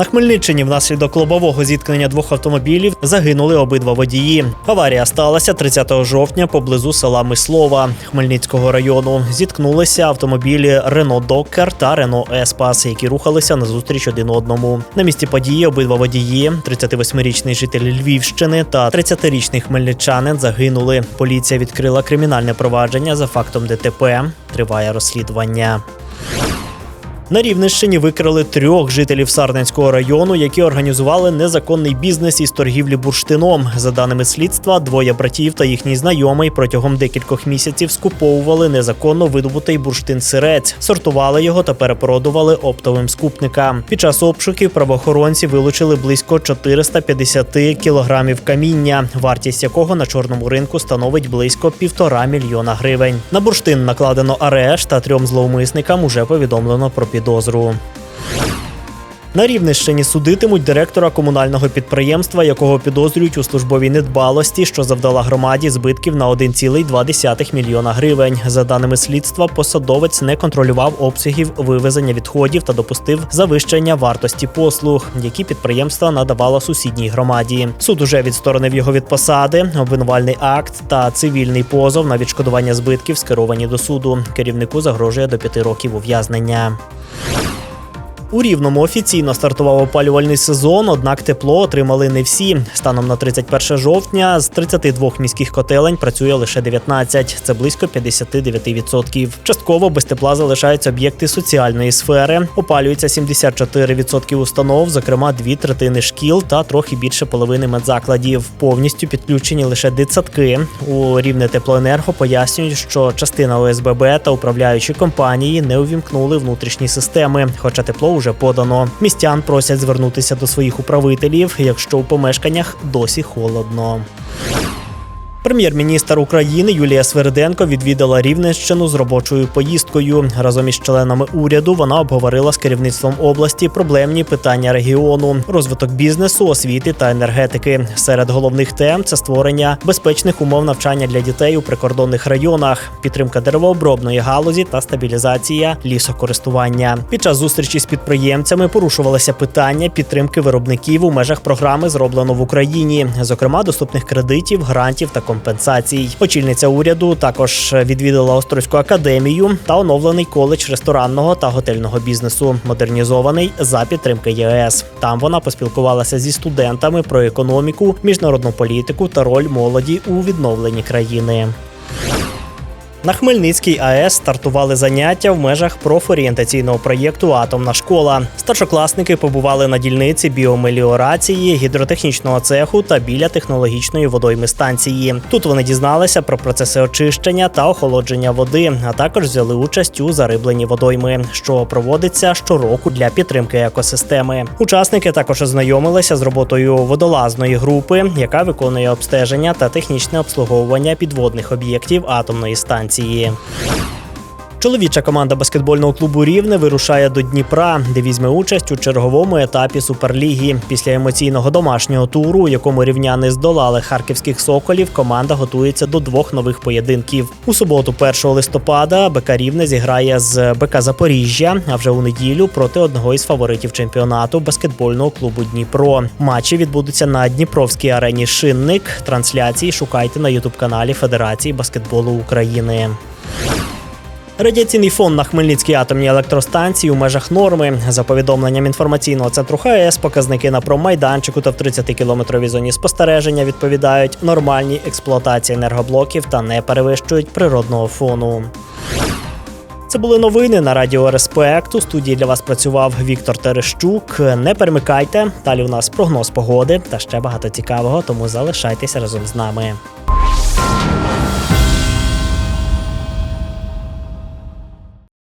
На Хмельниччині внаслідок лобового зіткнення двох автомобілів загинули обидва водії. Аварія сталася 30 жовтня поблизу села Мислова Хмельницького району. Зіткнулися автомобілі Рено Докер та Рено Еспас, які рухалися назустріч один одному. На місці події обидва водії, 38-річний житель Львівщини та 30-річний хмельничанин, загинули. Поліція відкрила кримінальне провадження за фактом ДТП. Триває розслідування. На Рівненщині викрили трьох жителів Сарненського району, які організували незаконний бізнес із торгівлі бурштином. За даними слідства, двоє братів та їхній знайомий протягом декількох місяців скуповували незаконно видобутий бурштин сирець, сортували його та перепродували оптовим скупникам. Під час обшуків правоохоронці вилучили близько 450 кілограмів каміння, вартість якого на чорному ринку становить близько півтора мільйона гривень. На бурштин накладено арешт, а трьом зловмисникам уже повідомлено про підозру підозру. На Рівненщині судитимуть директора комунального підприємства, якого підозрюють у службовій недбалості, що завдала громаді збитків на 1,2 мільйона гривень. За даними слідства, посадовець не контролював обсягів вивезення відходів та допустив завищення вартості послуг, які підприємство надавало сусідній громаді. Суд уже відсторонив його від посади. Обвинувальний акт та цивільний позов на відшкодування збитків скеровані до суду. Керівнику загрожує до п'яти років ув'язнення. У Рівному офіційно стартував опалювальний сезон, однак тепло отримали не всі. Станом на 31 жовтня з 32 міських котелень працює лише 19. Це близько 59%. Частково без тепла залишаються об'єкти соціальної сфери. Опалюється 74% установ, зокрема дві третини шкіл та трохи більше половини медзакладів. Повністю підключені лише дитсадки. У рівне теплоенерго пояснюють, що частина ОСББ та управляючі компанії не увімкнули внутрішні системи, хоча тепло вже подано. Містян просять звернутися до своїх управителів, якщо у помешканнях досі холодно. Прем'єр-міністр України Юлія Сверденко відвідала Рівненщину з робочою поїздкою. Разом із членами уряду вона обговорила з керівництвом області проблемні питання регіону, розвиток бізнесу, освіти та енергетики. Серед головних тем це створення безпечних умов навчання для дітей у прикордонних районах, підтримка деревообробної галузі та стабілізація лісокористування. Під час зустрічі з підприємцями порушувалися питання підтримки виробників у межах програми зроблено в Україні, зокрема доступних кредитів, грантів та компенсацій. Очільниця уряду також відвідала Острозьку академію та оновлений коледж ресторанного та готельного бізнесу, модернізований за підтримки ЄС. Там вона поспілкувалася зі студентами про економіку, міжнародну політику та роль молоді у відновленні країни. На Хмельницькій АЕС стартували заняття в межах профорієнтаційного проєкту Атомна школа. Старшокласники побували на дільниці біомеліорації, гідротехнічного цеху та біля технологічної водойми станції. Тут вони дізналися про процеси очищення та охолодження води, а також взяли участь у зарибленні водойми, що проводиться щороку для підтримки екосистеми. Учасники також ознайомилися з роботою водолазної групи, яка виконує обстеження та технічне обслуговування підводних об'єктів атомної станції. Чоловіча команда баскетбольного клубу Рівне вирушає до Дніпра, де візьме участь у черговому етапі Суперліги. Після емоційного домашнього туру, у якому рівняни здолали харківських соколів, команда готується до двох нових поєдинків. У суботу, 1 листопада, БК Рівне зіграє з БК Запоріжжя, а вже у неділю проти одного із фаворитів чемпіонату баскетбольного клубу Дніпро. Матчі відбудуться на Дніпровській арені Шинник. Трансляції шукайте на ютуб каналі Федерації баскетболу України. Радіаційний фон на Хмельницькій атомній електростанції у межах норми. За повідомленням інформаційного центру ХАЕС, показники на промайданчику та в 30-кілометровій зоні спостереження відповідають нормальній експлуатації енергоблоків та не перевищують природного фону. Це були новини на Радіо Респект. У студії для вас працював Віктор Терещук. Не перемикайте. Далі у нас прогноз погоди та ще багато цікавого, тому залишайтеся разом з нами.